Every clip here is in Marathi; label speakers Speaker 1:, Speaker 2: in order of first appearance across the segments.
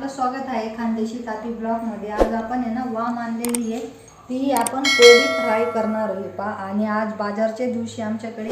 Speaker 1: आपलं स्वागत आहे खानदेशी ताती ब्लॉकमध्ये आज आपण आहे ना वाम आणलेली आहे. ती आपण कोळी फ्राय करणार आहे. पा आणि आज बाजारच्या दिवशी आमच्याकडे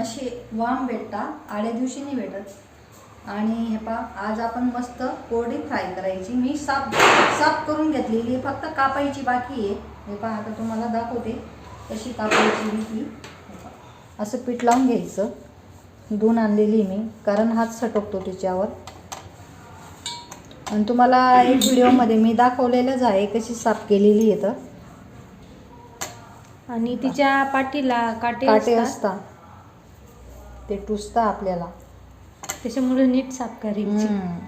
Speaker 1: असे वाम भेटतात आड्या दिवशी नाही भेटत. आणि हे पा आज आपण मस्त कोरडी फ्राय करायची. मी साफ साफ करून घेतलेली फक्त कापायची बाकी आहे. हे पहा आता तुम्हाला दाखवते कशी कापायची मी ती असं पीठ लावून घ्यायचं. दोन आणलेली मी कारण हात सटकतो तिच्यावर. आणि तुम्हाला एक व्हिडिओमध्ये मी दाखवलेलंच आहे कशी साफ केलेली आहे तर
Speaker 2: आणि तिच्या पाठीला काटे
Speaker 1: काटे
Speaker 2: असतात.
Speaker 1: ते टुसता आपल्याला.
Speaker 2: त्याच्यामुळे नीट साफ करायची.
Speaker 1: हम्म.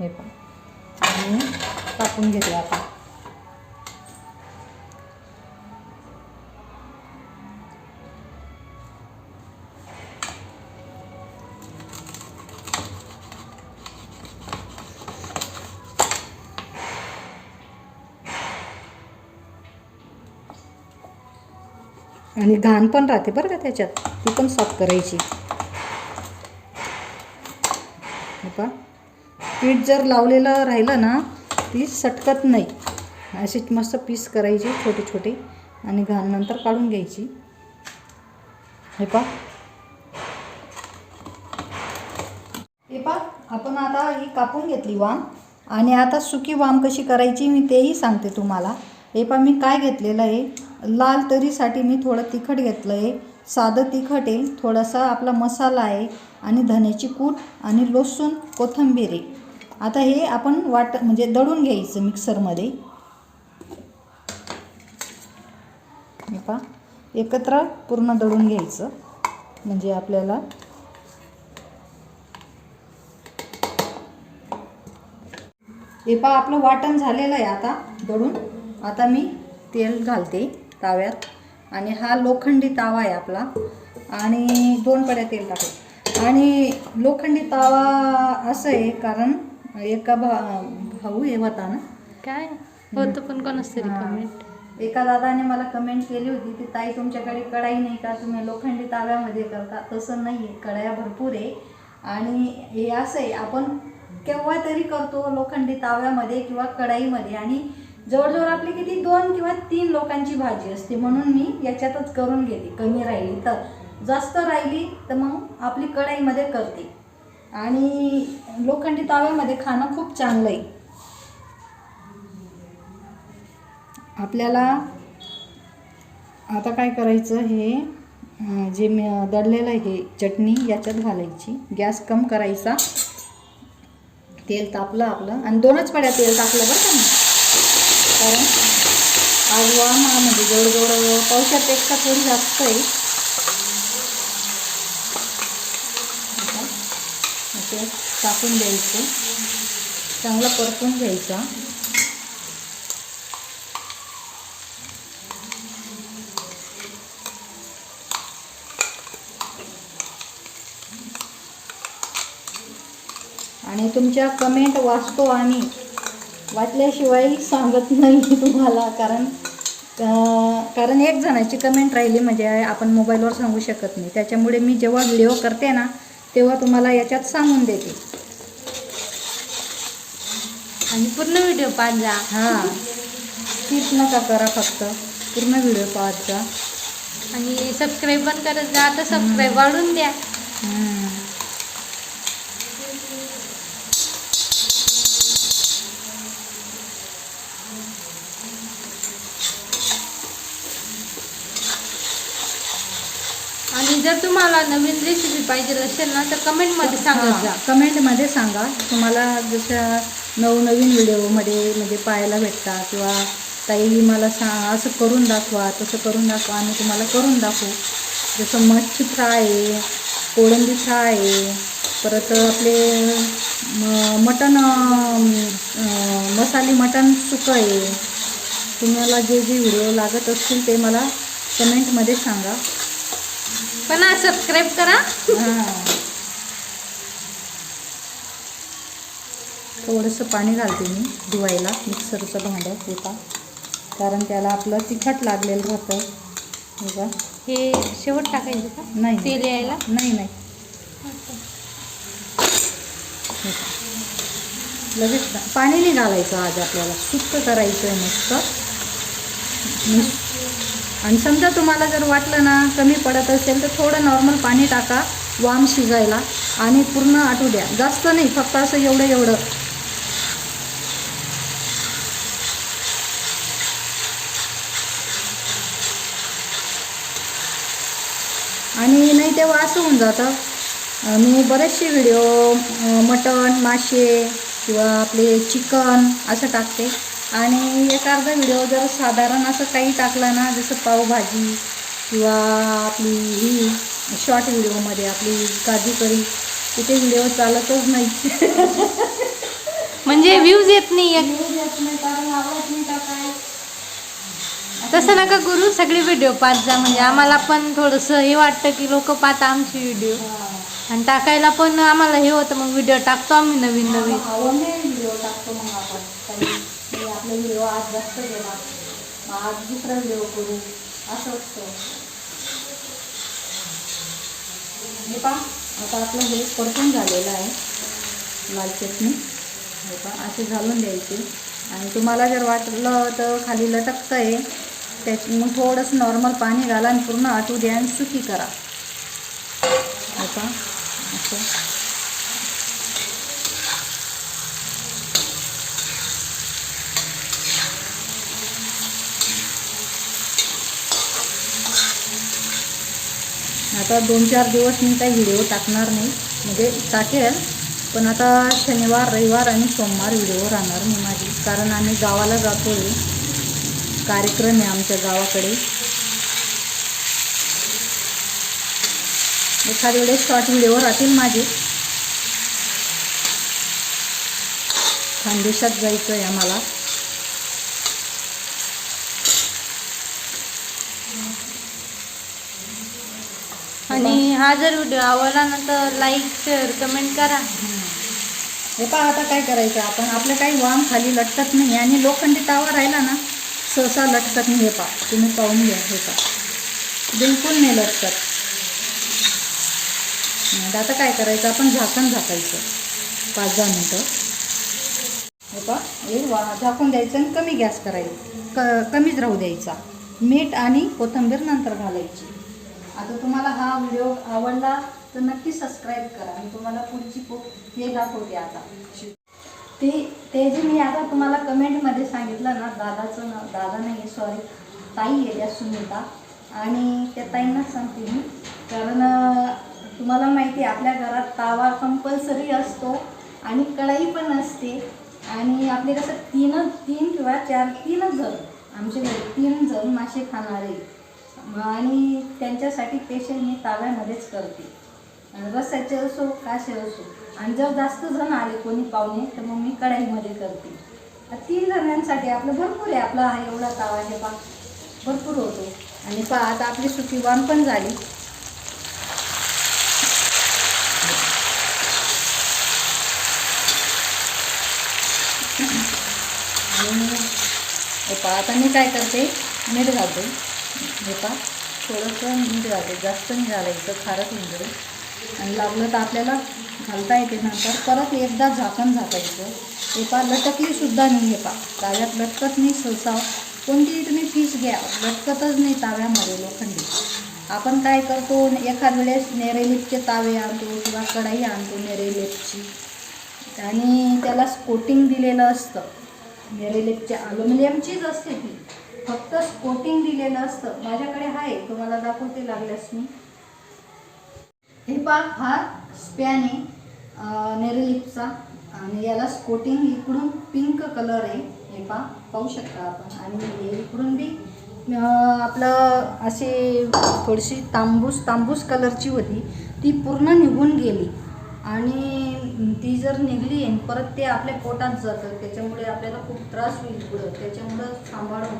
Speaker 1: हे पण आणि कापून घेतलं आपण. आणि घाण पण राहते बरं का त्याच्यात. ती पण साफ करायची. हे पहा. पीठ जर लावलेलं राहिलं ना ती सटकत नाही. अशी मस्त पीस करायची छोटे छोटे आणि घाण नंतर काढून घ्यायची. हे पहा. हे पहा आपण आता ही कापून घेतली वाम. आणि आता सुकी वाम कशी करायची मी तेही सांगते तुम्हाला. हे पहा मी काय घेतलेलं आहे? लाल तरीसाठी मी थोडं तिखट घेतलं आहे. साधं तिखट आहे. थोडासा आपला मसाला आहे आणि धण्याची कूट आणि लसूण कोथिंबीर आहे. आता हे आपण वाट म्हणजे दळून घ्यायचं मिक्सरमध्ये. हे पहा एकत्र पूर्ण दळून घ्यायचं. म्हणजे आपल्याला हे पहा आपलं वाटण झालेलं आहे आता दळून. आता मी तेल घालते ताव्यात. आणि हा लोखंडी तावा आहे आपला. आणि दोन पड्या तेल टाकते आणि लोखंडी तावा असं आहे कारण एका भा भाऊ हे होता ना.
Speaker 2: काय? होतं पण कोणाच तरी. कमेंट
Speaker 1: एका दादाने मला कमेंट केली होती की ताई तुमच्याकडे कढाई नाही का? तुम्ही लोखंडी ताव्यामध्ये करता. तसं नाही आहे कढाया भरपूर आहे. आणि हे असं आहे आपण केव्हा तरी करतो लोखंडी ताव्यामध्ये किंवा कढाईमध्ये. आणि जवळजवळ आपली किती? दोन किंवा तीन लोकांची भाजी असते. म्हणून मी याच्यातच करून घेते. कमी राहिली तर. जास्त राहिली तर मग आपली कढाईमध्ये करते. आणि लोखंडी ताव्यामध्ये खाणं खूप चांगलं आहे. आपल्याला आता काय करायचं हे जे मी दळलेलं आहे हे चटणी याच्यात घालायची. गॅस कम करायचा. तेल तापलं आपलं. आणि दोनच पड्या तेल तापलं बरं का मी. कारण आज वाम हा म्हणजे जवळजवळ पावसापेक्षा थोडी जास्त आहे. ते टाकून द्यायचं. चांगला परतून घ्यायचा. आणि तुमच्या कमेंट वाचतो आम्ही वाचल्याशिवाय सांगत नाही तुम्हाला कारण कारण एक जणाची कमेंट राहिली म्हणजे आपण मोबाईलवर सांगू शकत नाही. त्याच्यामुळे मी जेव्हा व्हिडिओ करते ना तेव्हा तुम्हाला याच्यात सांगून देते.
Speaker 2: आणि पूर्ण व्हिडिओ पाहत जा.
Speaker 1: हां. स्किप नका करा फक्त. पूर्ण व्हिडिओ पाहत जा.
Speaker 2: आणि सबस्क्राईब पण करत जा. आता सबस्क्राईब वाढून द्या. जर तुम्हाला नवीन रेसिपी पाहिजे असेल ना तर कमेंटमध्ये सांगत जा
Speaker 1: कमेंटमध्ये सांगा. तुम्हाला जसं नवनवीन व्हिडिओमध्ये म्हणजे पाहायला भेटता किंवा ताई मला सा असं करून दाखवा तसं करून दाखवा आम्ही तुम्हाला करून दाखवू. जसं मच्छी फ्राय आहे कोळंबी फ्राय आहे परत आपले मटण मसाली मटण सुकं आहे. तुम्हाला जे जे व्हिडिओ लागत असतील ते मला कमेंटमध्ये सांगा.
Speaker 2: पण सबस्क्राईब करा.
Speaker 1: थोडंसं पाणी घालते मी धुवायला मिक्सरचं भांडं होता कारण त्याला आपलं तिखट लागलेलं राहतं. हे का
Speaker 2: हे शेवट टाकायचं का?
Speaker 1: नाही.
Speaker 2: तेल यायला?
Speaker 1: नाही नाही. लगेच पाणी नाही घालायचं आज आपल्याला. सुक्क करायचं नुस- आणि समजा तुम्हाला जर वाटलं ना कमी पडत असेल तर थोडं नॉर्मल पाणी टाका वाम शिजायला आणि पूर्ण आटू द्या. जास्त नाही फक्त असं एवढं एवढं. आणि नाही तेव्हा असं होऊन जातं. मी बरेचसे व्हिडिओ मटण मासे किंवा आपले चिकन असं टाकते. आणि एक अर्धा व्हिडिओ जर साधारण असं काही टाकलं ना जसं पावभाजी किंवा आपली ही शॉर्ट व्हिडिओमध्ये आपली काजू करी तिथे व्हिडिओ चालतच नाही.
Speaker 2: म्हणजे व्ह्यूज येत नाही
Speaker 1: येत कारण आवडत नाही
Speaker 2: तसं नका करू सगळे व्हिडिओ पाहत जा. म्हणजे आम्हाला पण थोडंसं हे वाटतं की लोक पाहता आमचे व्हिडिओ आणि टाकायला पण आम्हाला हे होतं मग व्हिडिओ टाकतो आम्ही नवीन नवीन
Speaker 1: आवडले व्हिडिओ टाकतो मग आपण. काही मी आपला व्हिडिओ आज जास्त केला मग आज दुसरा व्हिडिओ करू. असं असतं. हे पा आता आपलं हे परतून झालेलं आहे. लाल चटणी. हे पा असे घालून द्यायचे. आणि तुम्हाला जर वाटलं तर खाली लटकतं आहे त्याच मग थोडंसं नॉर्मल पाणी घाला आणि पूर्ण आटू द्या आणि सुकी करा. हे पा असं. आता दोन चार दिवस मी काही व्हिडिओ टाकणार नाही. म्हणजे टाकेल. पण आता शनिवार रविवार आणि सोमवार व्हिडिओ राहणार नाही माझी. कारण आम्ही गावाला जातो आहे कार्यक्रम आहे आमच्या गावाकडे. एखाद्या वेळेस शॉर्ट व्हिडिओ राहतील माझे. खानदेशात जायचं आहे आम्हाला.
Speaker 2: आणि हा जर व्हिडिओ आवडला ना तर लाईक शेअर कमेंट करा.
Speaker 1: हे पहा आता काय करायचं आपण. आपलं काही वाम खाली लटकत नाही आणि लोखंडी तावा राहिला ना सहसा लटकत नाही. हे पहा. तुम्ही पाहून घ्या. हे पहा. बिलकुल नाही लटकत. आता काय करायचं? आपण झाकण झाकायचं. पाच दहा मिनटं. हे पहा. हे वा झाकून द्यायचं आणि कमी गॅस करायचं. क कमीच राहू द्यायचा. मीठ आणि कोथिंबीर नंतर घालायची. आता तुम्हाला हा व्हिडिओ आवडला तर नक्की सबस्क्राईब करा. मी तुम्हाला पुढची पो हे दाखवते आता. ते ते जे मी आता तुम्हाला कमेंटमध्ये सांगितलं ना दादाचं ना दादा नाही सॉरी ताई आहे त्या सुनीता. आणि त्या ताईंनाच सांगते मी. कारण तुम्हाला माहिती आहे आपल्या घरात तावा कंपल्सरी असतो आणि कढई पण असते. आणि आपले कसं तीनच तीन किंवा चार तीनच जण. आमचे घरी तीन जण मासे खाणारे. आणि त्यांच्यासाठी पेशंट मी ताव्यामध्येच करते. रस्याचे असो काशे असो आणि जर जास्त जण आले कोणी पाहुणे तर मग मी कढाईमध्ये करते. तीन जणांसाठी आपलं भरपूर आहे. आपला हा एवढा तावा आहे पा भरपूर होतो. आणि पा आता आपली सुकी वाम पण झाली. आणि हे पहा आता मी काय करते? मीठ घालते. हे पा थोडंसं मीठ घालायचं जास्त नाही घालायचं खारट होऊन जाईल आणि लागलं तर आपल्याला घालता येते नंतर. परत एकदा झाकण झाकायचं. हे पा लटकलीसुद्धा नाही हे पा. ताव्यात लटकत नाही सहसा. कोणतीही तुम्ही फिश घ्या. लटकतच नाही ताव्यामध्ये लोखंडी. आपण काय करतो एखाद वेळेस नेरेलिपचे तावे आणतो किंवा कढाई आणतो नेरेलिपची. आणि त्याला कोटिंग दिलेलं असतं. नेरेलिपच्या अल्युमिनियमचीच असते ती. फक्त कोटिंग दिलेलं असतं माझ्याकडे आहे तुम्हाला दाखवते लागल्यास मी. हे पा हा स्पॅन आहे अं, आणि याला स्कोटिंग इकडून पिंक कलर आहे. हे पा पाहू शकता आपण. आणि हे इकडून बी आपलं असे थोडीशी तांबूस तांबूस कलरची होती. ती पूर्ण निघून गेली. आणि ती जर निघली परत ते आपल्या पोटात जातं त्याच्यामुळे आपल्याला खूप त्रास होईल पुढं. त्याच्यामुळं सांभाळून.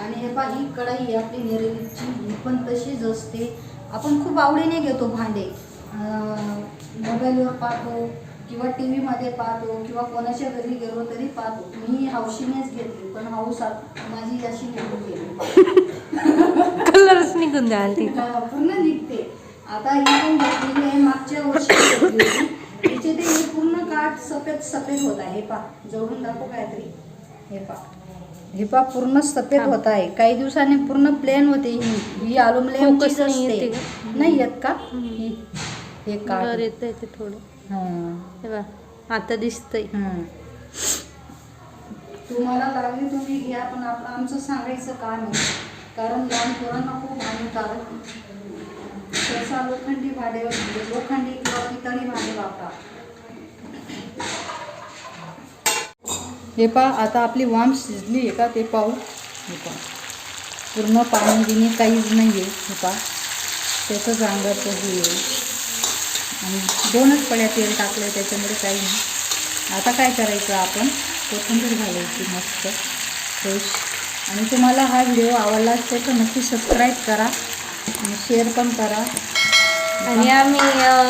Speaker 1: आणि हे पहा ही कढाई आपली नेरेलीची ही पण तशीच असते. आपण खूप आवडीने घेतो भांडे. मोबाईलवर पाहतो किंवा टी व्हीमध्ये पाहतो किंवा कोणाच्या घरी गेलो तरी पाहतो. मी हौशीनेच घेतली पण हौस माझी अशी निघून गेली.
Speaker 2: कलरच निघून
Speaker 1: पूर्ण निघते आता ही पण घेतलेली आहे मागच्या वर्षी. तिचे ते हे पूर्ण काठ पूर्णच सफेद होत आहे हे पा जोडून दाखवू काहीतरी. हे पा. हे पा पूर्ण सफेद होत आहे. काही दिवसांनी पूर्ण प्लेन होते ही. ही अल्युमिनियमचीच
Speaker 2: नाही
Speaker 1: असते.
Speaker 2: येते. का?
Speaker 1: नाही येत का?
Speaker 2: हम्म.
Speaker 1: ही हे
Speaker 2: ब्लर
Speaker 1: काढ
Speaker 2: येतंय ते थोडं.
Speaker 1: हां.
Speaker 2: आता दिसतंय.
Speaker 1: हम्म. तुम्हाला लागली तुम्ही घ्या पण आपलं आमचं सांगायचं काम आहे कारण लहान पोरांना खूप हानिकारक सहसा लोखंडी भांडे लोखंडी किंवा पितळी भांडे वापरा. हे पा आता आपली वाम शिजली आहे का ते पाहू. हे पा पूर्ण पाणी बिणी काहीच नाही आहे हे पा त्याचं अंगाचं हे आहे आणि दोनच पड्या तेल टाकलं आहे त्याच्यामध्ये काही नाही. आता काय करायचं आपण? कोथिंबीर घालायची मस्त. फ्रेश. आणि तुम्हाला हा व्हिडिओ आवडला असेल तर नक्की सबस्क्राईब करा. आणि शेअर पण करा.
Speaker 2: आणि आम्ही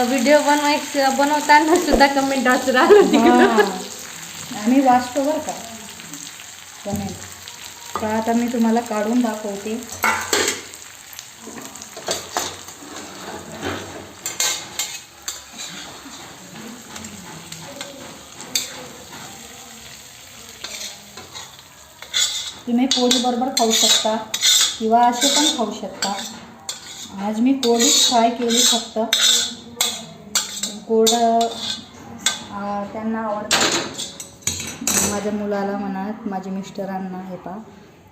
Speaker 2: व्हिडिओ बनवायचं बनवताना सुद्धा कमेंट तिकडं
Speaker 1: हां. आम्ही वाचतो बरं का? कमेंट तर आता मी तुम्हाला काढून दाखवते. तुम्ही पोळीबरोबर खाऊ शकता किंवा असे पण खाऊ शकता. आज मी कोडच फ्राय केली फक्त. कोड त्यांना आवडतं. माझ्या मुलाला म्हणा माझ्या मिस्टरांना हे पा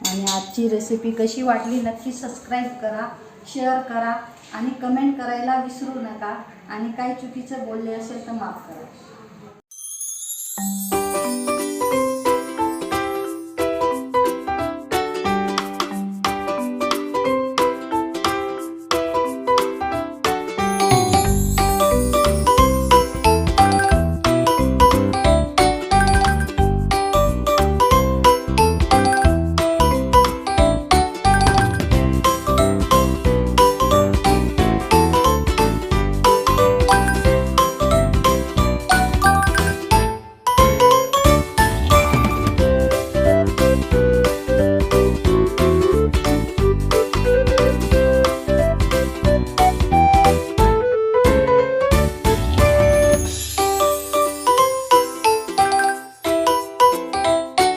Speaker 1: आणि आजची रेसिपी कशी वाटली नक्की सबस्क्राईब करा शेअर करा आणि कमेंट करायला विसरू नका. आणि काही चुकीचं बोलले असेल तर माफ करा.